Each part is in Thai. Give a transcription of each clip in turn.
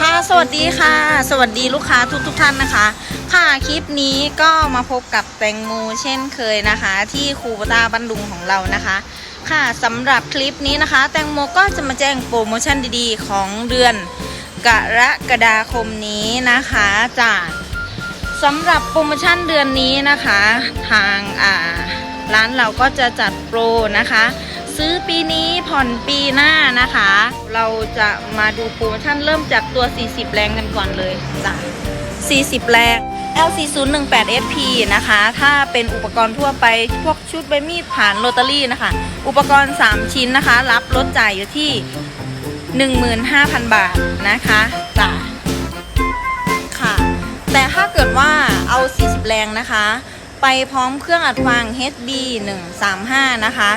ค่ะสวัสดีค่ะ สวัสดีลูกค้าทุกทุกท่านนะคะ ค่ะคลิปนี้ก็มาพบกับแตงโมเช่นเคยนะคะ ที่คูปตาบันดุงของเรานะคะ ค่ะสำหรับคลิปนี้นะคะ แตงโมก็จะมาแจ้งโปรโมชั่นดีๆ ของเดือนกรกฎาคมนี้นะคะจากสำหรับโปรโมชั่นเดือนนี้นะคะ ทางอ่าร้านเราก็จะจัดโปรนะคะ ซื้อปีนี้ผ่อนปีหน้านะคะ เราจะมาดูโปรโมชั่นเริ่มจากตัว 40 แรงกันก่อนเลยจ้ะ40 แรง L4018SP นะคะ ถ้าเป็นอุปกรณ์ทั่วไป พวกชุดใบมีดผ่านโรตารี่นะคะ อุปกรณ์ 3 ชิ้นนะคะ รับลดจ่ายอยู่ที่ 15,000 บาทนะคะจ้ะค่ะ แต่ถ้าเกิดว่าเอา 40 แรงนะคะ ไปพร้อมเครื่องอัดฟัง HB 135 นะคะ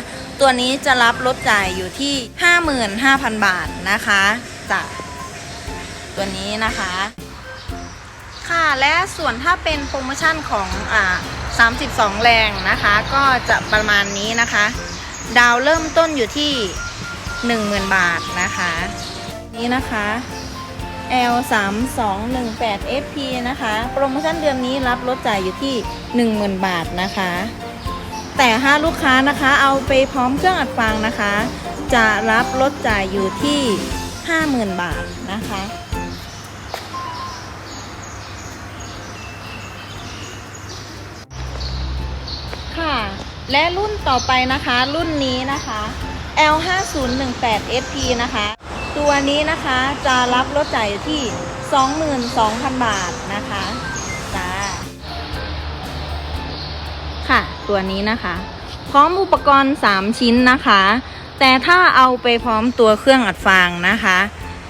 ตัวนี้จะรับลดจ่ายอยู่ที่ 55,000 บาทนะคะจ้ะตัวนี้นะคะ ค่ะและส่วนถ้าเป็นโปรโมชั่นของอ่า32 แรงนะคะ ก็จะประมาณนี้นะคะ ดาวเริ่มต้นอยู่ที่ 10,000 บาทนะคะ นี่นะคะ L 3 2 1 8 FP นะคะ โปรโมชั่นเดือนนี้รับลดจ่ายอยู่ที่ 10,000 บาทนะคะ แต่ถ้าลูกค้านะคะเอาไปพร้อมเครื่องอัดฟังนะคะ จะรับลดจ่ายอยู่ที่ 50,000 บาทนะคะค่ะ และรุ่นต่อไปนะคะ รุ่นนี้นะคะ L 5 0 1 8 SP นะคะ ตัวนี้นะคะจะรับลดจ่ายอยู่ที่ 22,000 บาทนะคะ ค่ะ ตัวนี้นะคะ พร้อมอุปกรณ์ 3 ชิ้นนะคะ แต่ถ้าเอาไปพร้อมตัวเครื่องอัดฟางนะคะ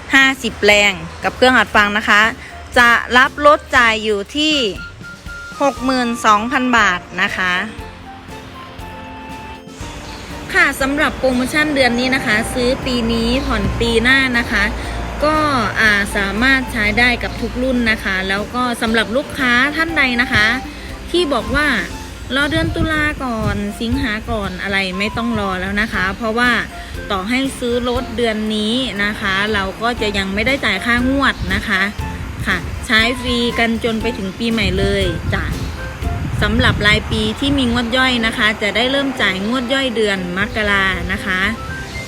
50 แรงกับเครื่องอัดฟางนะคะ จะรับลดจ่ายอยู่ที่ 62,000 บาทนะคะค่ะสำหรับโปรโมชั่นเดือนนี้นะคะ ซื้อปีนี้ผ่อนปีหน้านะคะ ก็สามารถใช้ได้กับทุกรุ่นนะคะ แล้วก็สำหรับลูกค้าท่านใดนะคะ ที่บอกว่า รอเดือนตุลาก่อนสิงหาก่อนอะไรไม่ต้องรอแล้วนะคะ เพราะว่าต่อให้ซื้อรถเดือนนี้นะคะ เราก็จะยังไม่ได้จ่ายค่างวดนะคะค่ะ ใช้ฟรีกันจนไปถึงปีใหม่เลยจ้ะสำหรับรายปีที่มีงวดย่อยนะคะ จะได้เริ่มจ่ายงวดย่อยเดือนมกรานะคะ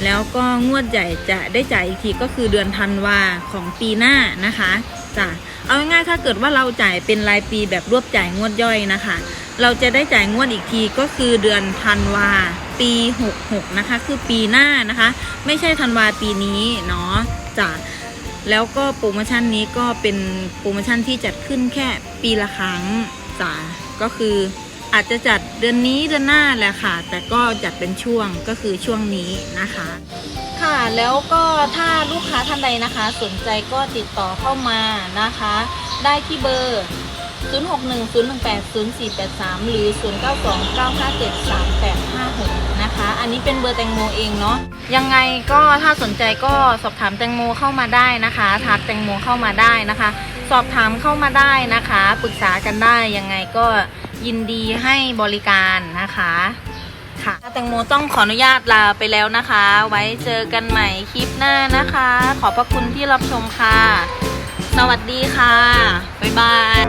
แล้วก็งวดใหญ่จะได้จ่ายอีกทีก็คือเดือนธันวาของปีหน้านะคะจ้ะเอาง่ายๆถ้าเกิดว่าเราจ่ายเป็นรายปีแบบรวบจ่ายงวดย่อยนะคะ เราจะได้จ่ายงวดอีกทีก็คือเดือนธันวาปี 66 นะคะ คือปีหน้านะคะ ไม่ใช่ธันวาปีนี้เนาะจ้ะแล้วก็โปรโมชั่นนี้ก็เป็นโปรโมชั่นที่จัดขึ้นแค่ปีละครั้งจ้ะก็คืออาจจะจัดเดือนนี้เดือนหน้าแหละค่ะ แต่ก็จัดเป็นช่วงก็คือช่วงนี้นะคะ ค่ะแล้วก็ถ้าลูกค้าท่านใดนะคะ สนใจก็ติดต่อเข้ามานะคะ ได้ที่เบอร์ 0610180483 หรือ 0929573856 นะคะ อันนี้เป็นเบอร์แตงโมเองเนาะยังไงก็ถ้าสนใจก็สอบถามแตงโมเข้ามาได้นะคะทักแตงโมเข้ามาได้นะคะ สอบถามเข้ามาได้นะคะปรึกษากันได้ยังไงก็ยินดีให้บริการนะคะค่ะแตงโมต้องขออนุญาตลาไปแล้วนะคะ ไว้เจอกันใหม่คลิปหน้านะคะ ขอบพระคุณที่รับชมค่ะ สวัสดีค่ะ บ๊ายบาย